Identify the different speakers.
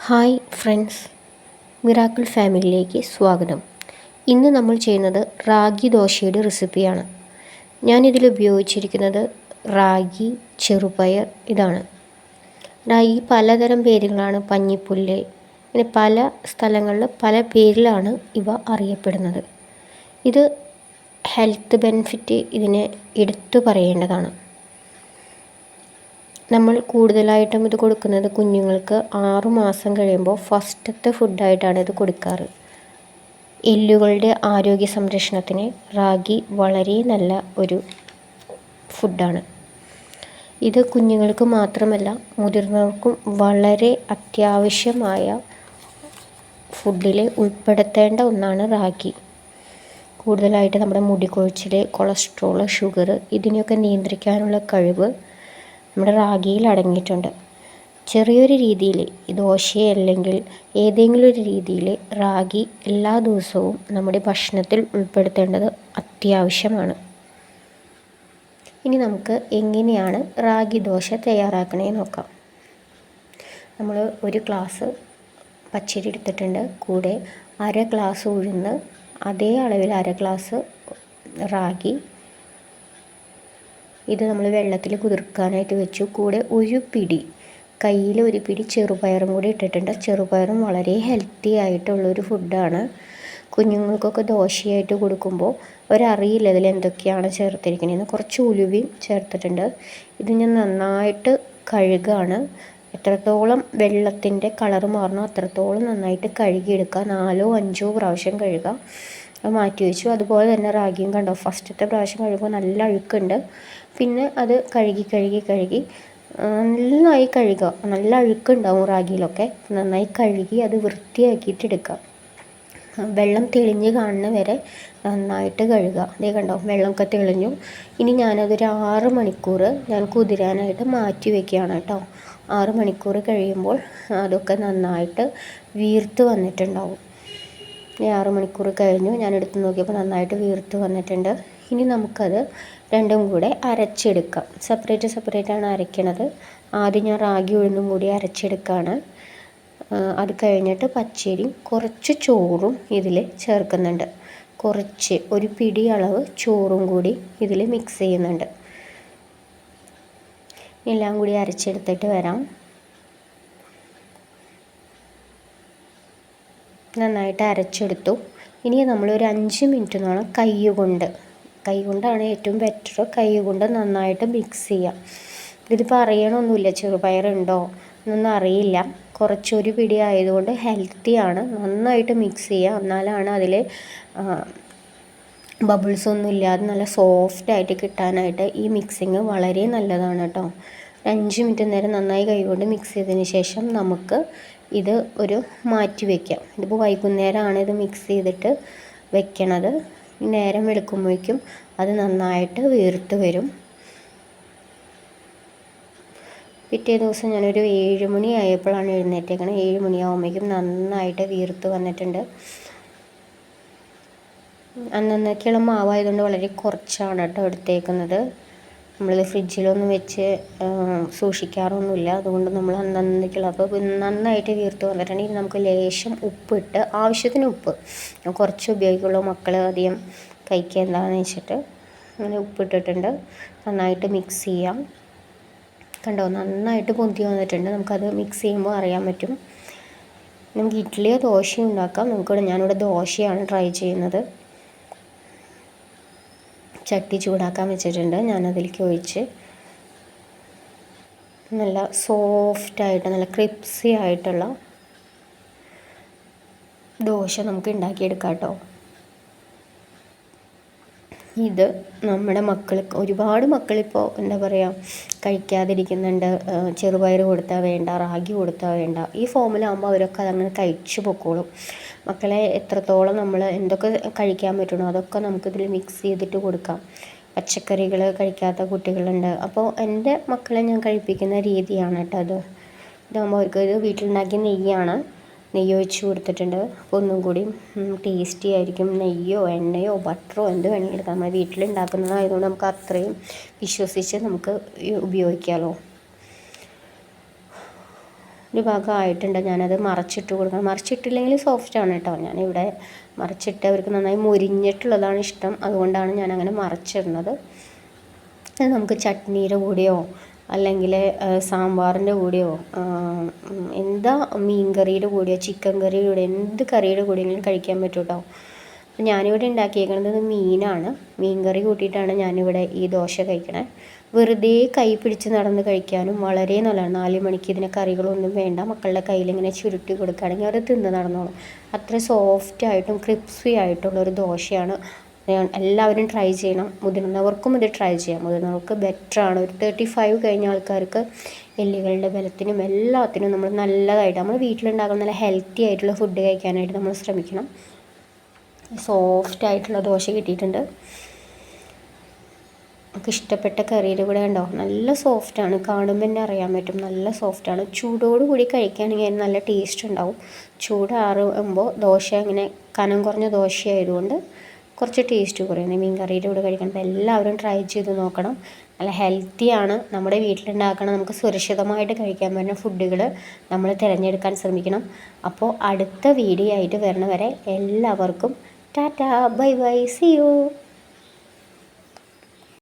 Speaker 1: Hi friends. Miracle ഫാമിലിയിലേക്ക് സ്വാഗതം. ഇന്ന് നമ്മൾ ചെയ്യുന്നത് റാഗി ദോശയുടെ റെസിപ്പിയാണ്. ഞാനിതിൽ ഉപയോഗിച്ചിരിക്കുന്നത് റാഗി ചെറുപയർ ഇതാണ്. റാഗി പലതരം പേരുകളാണ്. പഞ്ഞിപ്പുല്ല് ഇങ്ങനെ പല സ്ഥലങ്ങളിൽ പല പേരിലാണ് ഇവ അറിയപ്പെടുന്നത്. ഇത് ഹെൽത്ത് ബെനിഫിറ്റ് ഇതിനെ എടുത്തു പറയേണ്ടതാണ്. നമ്മൾ കൂടുതലായിട്ടും ഇത് കൊടുക്കുന്നത് കുഞ്ഞുങ്ങൾക്ക് ആറു മാസം കഴിയുമ്പോൾ ഫസ്റ്റത്തെ ഫുഡായിട്ടാണ് ഇത് കൊടുക്കാറ്. എല്ലുകളുടെ ആരോഗ്യ സംരക്ഷണത്തിന് റാഗി വളരെ നല്ല ഒരു ഫുഡാണ്. ഇത് കുഞ്ഞുങ്ങൾക്ക് മാത്രമല്ല മുതിർന്നവർക്കും വളരെ അത്യാവശ്യമായ ഫുഡിൽ ഉൾപ്പെടുത്തേണ്ട ഒന്നാണ് റാഗി. കൂടുതലായിട്ട് നമ്മുടെ മുടി കൊഴിച്ചിൽ കൊളസ്ട്രോൾ ഷുഗർ ഇതിനെയൊക്കെ നിയന്ത്രിക്കാനുള്ള കഴിവ് നമ്മുടെ റാഗിയിൽ അടങ്ങിയിട്ടുണ്ട്. ചെറിയൊരു രീതിയിൽ ദോശയല്ലെങ്കിൽ ഏതെങ്കിലും ഒരു രീതിയിൽ റാഗി എല്ലാ ദിവസവും നമ്മുടെ ഭക്ഷണത്തിൽ ഉൾപ്പെടുത്തേണ്ടത് അത്യാവശ്യമാണ്. ഇനി നമുക്ക് എങ്ങനെയാണ് റാഗി ദോശ തയ്യാറാക്കണേ നോക്കാം. നമ്മൾ ഒരു ഗ്ലാസ് പച്ചരി എടുത്തിട്ടുണ്ട്. കൂടെ അര ഗ്ലാസ് ഉഴുന്ന് അതേ അളവിൽ അര ഗ്ലാസ് റാഗി ഇത് നമ്മൾ വെള്ളത്തിൽ കുതിർക്കാനായിട്ട് വെച്ചു. കൂടെ ഒരു പിടി കയ്യിൽ ഒരു പിടി ചെറുപയറും കൂടി ഇട്ടിട്ടുണ്ട്. ചെറുപയറും വളരെ ഹെൽത്തി ആയിട്ടുള്ളൊരു ഫുഡാണ് കുഞ്ഞുങ്ങൾക്കൊക്കെ ദോശയായിട്ട് കൊടുക്കുമ്പോൾ അവരറിയില്ല ഇതിൽ എന്തൊക്കെയാണ് ചേർത്തിരിക്കുന്നതെന്ന് കുറച്ച് ഉലുവയും ചേർത്തിട്ടുണ്ട്. ഇത് ഞാൻ നന്നായിട്ട് കഴുകാണ്. എത്രത്തോളം വെള്ളത്തിന്റെ കളർ മാറണോ അത്രത്തോളം നന്നായിട്ട് കഴുകിയെടുക്കുക. നാലോ അഞ്ചോ പ്രാവശ്യം കഴുകുക മാറ്റി വെച്ചു. അതുപോലെ തന്നെ റാഗിയും കണ്ടോ? ഫസ്റ്റത്തെ പ്രാവശ്യം കഴുകുമ്പോൾ നല്ല അഴുക്കുണ്ട്. പിന്നെ അത് കഴുകി കഴുകി കഴുകി നന്നായി കഴുകുക. നല്ല അഴുക്കുണ്ടാവും റാഗിയിലൊക്കെ. നന്നായി കഴുകി അത് വൃത്തിയാക്കിയിട്ട് എടുക്കുക. വെള്ളം തെളിഞ്ഞ് കാണുന്ന വരെ നന്നായിട്ട് കഴുകുക. അതേ കണ്ടോ വെള്ളമൊക്കെ തെളിഞ്ഞു. ഇനി ഞാനതൊരു ആറ് മണിക്കൂർ ഞാൻ കുതിരാനായിട്ട് മാറ്റി വെക്കുകയാണ് കേട്ടോ. ആറ് മണിക്കൂർ കഴിയുമ്പോൾ അതൊക്കെ നന്നായിട്ട് വീർത്ത് വന്നിട്ടുണ്ടാവും. ആറ് മണിക്കൂർ കഴിഞ്ഞു. ഞാൻ എടുത്ത് നോക്കിയപ്പോൾ നന്നായിട്ട് വീർത്ത് വന്നിട്ടുണ്ട്. ഇനി നമുക്കത് രണ്ടും കൂടെ അരച്ചെടുക്കാം. സെപ്പറേറ്റ് സെപ്പറേറ്റ് ആണ് അരയ്ക്കണത്. ആദ്യം ഞാൻ റാഗി ഉഴുന്നും കൂടി അരച്ചെടുക്കുകയാണ് അത് കഴിഞ്ഞിട്ട് പച്ചരിയും കുറച്ച് ചോറും ഇതിൽ ചേർക്കുന്നുണ്ട്. കുറച്ച് ഒരു പിടി അളവ് ചോറും കൂടി ഇതിൽ മിക്സ് ചെയ്യുന്നുണ്ട്. എല്ലാം കൂടി അരച്ചെടുത്തിട്ട് വരാം. നന്നായിട്ട് അരച്ചെടുത്തു. ഇനി നമ്മളൊരു അഞ്ച് മിനിറ്റോളം കൈ കൊണ്ട് കൈ കൊണ്ടാണ് ഏറ്റവും ബെറ്റർ കൈ കൊണ്ട് നന്നായിട്ട് മിക്സ് ചെയ്യുക ഇതിപ്പോൾ അറിയണമൊന്നുമില്ല ചെറുപയറുണ്ടോ എന്നൊന്നും അറിയില്ല. കുറച്ചൊരു പിടി ആയതുകൊണ്ട് ഹെൽത്തിയാണ് നന്നായിട്ട് മിക്സ് ചെയ്യുക എന്നാലാണ് അതിൽ ബബിൾസ് ഒന്നും ഇല്ലാതെ നല്ല സോഫ്റ്റ് ആയിട്ട് കിട്ടാനായിട്ട് ഈ മിക്സിങ് വളരെ നല്ലതാണ് കേട്ടോ അഞ്ച് മിനിറ്റ് നേരം നന്നായി കൈകൊണ്ട് മിക്സ് ചെയ്തതിന് ശേഷം നമുക്ക് ഇത് ഒരു മാറ്റി വയ്ക്കാം ഇതിപ്പോൾ വൈകുന്നേരമാണ് ഇത് മിക്സ് ചെയ്തിട്ട് വെക്കണത്. നേരം വെളുക്കുമ്പോഴേക്കും അത് നന്നായിട്ട് വീർത്ത് വരും. പിറ്റേ ദിവസം ഞാനൊരു ഏഴ് മണി ആയപ്പോഴാണ് എഴുന്നേറ്റേക്കണത് ഏഴ് മണിയാകുമ്പോഴേക്കും നന്നായിട്ട് വീർത്ത് വന്നിട്ടുണ്ട്. അന്നന്നൊക്കെയുള്ള മാവായതുകൊണ്ട് വളരെ കുറച്ചാണ് കേട്ടോ എടുത്തേക്കുന്നത്. നമ്മളിത് ഫ്രിഡ്ജിലൊന്നും വെച്ച് സൂക്ഷിക്കാറൊന്നുമില്ല. അതുകൊണ്ട് നമ്മൾ അന്നന്നേക്കുള്ള അപ്പോൾ നന്നായിട്ട് വീർത്ത് വന്നിട്ടുണ്ടെങ്കിൽ നമുക്ക് ലേശം ഉപ്പിട്ട് ആവശ്യത്തിന് ഉപ്പ്. കുറച്ച് ഉപയോഗിക്കുള്ളൂ. മക്കൾ അധികം കഴിക്കുക എന്താണെന്ന് വെച്ചിട്ട്. അങ്ങനെ ഉപ്പിട്ടിട്ടുണ്ട്. നന്നായിട്ട് മിക്സ് ചെയ്യാം. കണ്ടോ? നന്നായിട്ട് പൊന്തി വന്നിട്ടുണ്ട്. നമുക്കത് മിക്സ് ചെയ്യുമ്പോൾ അറിയാൻ പറ്റും. നമുക്ക് ഇഡ്ഡലിയോ ദോശയോ ഉണ്ടാക്കാം. നമുക്കിവിടെ ഞാനിവിടെ ദോശയാണ് ട്രൈ ചെയ്യുന്നത്. ചട്ടി ചൂടാക്കാൻ വെച്ചിട്ടുണ്ട്. ഞാനതിലേക്ക് ഒഴിച്ച് നല്ല സോഫ്റ്റായിട്ട് നല്ല ക്രിപ്സി ആയിട്ടുള്ള ദോശ നമുക്ക് ഉണ്ടാക്കിയെടുക്കാം കേട്ടോ. ഇത് നമ്മുടെ മക്കൾക്ക് ഒരുപാട് മക്കളിപ്പോൾ എന്താ പറയുക കഴിക്കാതിരിക്കുന്നുണ്ട്. ചെറുപയർ കൊടുത്താൽ വേണ്ട റാഗി കൊടുത്താൽ വേണ്ട. ഈ ഫോമിലാകുമ്പോൾ അവരൊക്കെ അതങ്ങനെ കഴിച്ചു പൊക്കോളും. മക്കളെ എത്രത്തോളം നമ്മൾ എന്തൊക്കെ കഴിക്കാൻ പറ്റണോ അതൊക്കെ നമുക്കിതിൽ മിക്സ് ചെയ്തിട്ട് കൊടുക്കാം. പച്ചക്കറികൾ കഴിക്കാത്ത കുട്ടികളുണ്ട്. അപ്പോൾ എന്റെ മക്കളെ ഞാൻ കഴിപ്പിക്കുന്ന രീതിയാണ് കേട്ടോ അത് ഇതാകുമ്പോൾ അവർക്ക് ഇത് വീട്ടിലുണ്ടാക്കിയ നെയ്യാണ്. നെയ്യ് ഒഴിച്ച് കൊടുത്തിട്ടുണ്ട്. അപ്പോൾ ഒന്നും കൂടി ടേസ്റ്റി ആയിരിക്കും. നെയ്യോ എണ്ണയോ ബട്ടറോ എന്ത് വേണമെങ്കിലും എടുക്കാം നമ്മൾ വീട്ടിലുണ്ടാക്കുന്നതായതുകൊണ്ട് നമുക്ക് അത്രയും വിശ്വസിച്ച് നമുക്ക് ഉപയോഗിക്കാമല്ലോ ഒരു ഭാഗമായിട്ടുണ്ട് ഞാനത് മറച്ചിട്ട് കൊടുക്കണം. മറിച്ചിട്ടില്ലെങ്കിൽ സോഫ്റ്റാണ് കേട്ടോ. ഞാനിവിടെ മറിച്ചിട്ട് അവർക്ക് നന്നായി മുരിഞ്ഞിട്ടുള്ളതാണ് ഇഷ്ടം. അതുകൊണ്ടാണ് ഞാനങ്ങനെ മറിച്ചിടുന്നത്. നമുക്ക് ചട്നിയുടെ കൂടെയോ അല്ലെങ്കിൽ സാമ്പാറിന്റെ കൂടെയോ എന്താ മീൻ കറിയുടെ കൂടെയോ ചിക്കൻ കറിയുടെ എന്ത് കറിയുടെ കൂടെയെങ്കിലും കഴിക്കാൻ പറ്റും കേട്ടോ ഞാനിവിടെ ഉണ്ടാക്കിയേക്കുന്നത് മീനാണ്. മീൻ കറി കൂട്ടിയിട്ടാണ് ഞാനിവിടെ ഈ ദോശ കഴിക്കണേ. വെറുതെ കൈ പിടിച്ച് നടന്ന് കഴിക്കാനും വളരെ നല്ലതാണ്. നാല് മണിക്ക് ഇതിന് കറികളൊന്നും വേണ്ട. മക്കളുടെ കയ്യിൽ ഇങ്ങനെ ചുരുട്ടി കൊടുക്കുകയാണെങ്കിൽ അവർ തിന്ന് നടന്നോളും. അത്ര സോഫ്റ്റ് ആയിട്ടും ക്രിപ്സി ആയിട്ടുള്ള ഒരു ദോശയാണ് എല്ലാവരും ട്രൈ ചെയ്യണം. മുതിർന്നവർക്കും ഇത് ട്രൈ ചെയ്യാം. മുതിർന്നവർക്ക് ബെറ്റർ ആണ്. ഒരു തേർട്ടി ഫൈവ് കഴിഞ്ഞ ആൾക്കാർക്ക് എല്ലുകളുടെ ബലത്തിനും എല്ലാത്തിനും നമ്മൾ നല്ലതായിട്ട് നമ്മൾ വീട്ടിലുണ്ടാക്കുന്ന നല്ല ഹെൽത്തി ആയിട്ടുള്ള ഫുഡ് കഴിക്കാനായിട്ട് നമ്മൾ ശ്രമിക്കണം. സോഫ്റ്റ് ആയിട്ടുള്ള ദോശ കിട്ടിയിട്ടുണ്ട്. നമുക്ക് ഇഷ്ടപ്പെട്ട കറിയുടെ കൂടെ ഉണ്ടോ നല്ല സോഫ്റ്റാണ് കാണുമ്പോൾ തന്നെ അറിയാൻ പറ്റും. നല്ല സോഫ്റ്റാണ് ചൂടോടുകൂടി കഴിക്കുകയാണെങ്കിൽ നല്ല ടേസ്റ്റ് ഉണ്ടാവും. ചൂടാറുമ്പോൾ ദോശ ഇങ്ങനെ കനം കുറഞ്ഞ ദോശയായതുകൊണ്ട് കുറച്ച് ടേസ്റ്റ് കുറയും. മീൻ കറിയുടെ കൂടെ കഴിക്കണം. അപ്പോൾ എല്ലാവരും ട്രൈ ചെയ്ത് നോക്കണം. നല്ല ഹെൽത്തിയാണ് നമ്മുടെ വീട്ടിലുണ്ടാക്കണം നമുക്ക് സുരക്ഷിതമായിട്ട് കഴിക്കാൻ പറ്റുന്ന ഫുഡുകൾ നമ്മൾ തിരഞ്ഞെടുക്കാൻ ശ്രമിക്കണം. അപ്പോൾ അടുത്ത വീഡിയോ ആയിട്ട് വരണ വരെ എല്ലാവർക്കും tata bye bye see you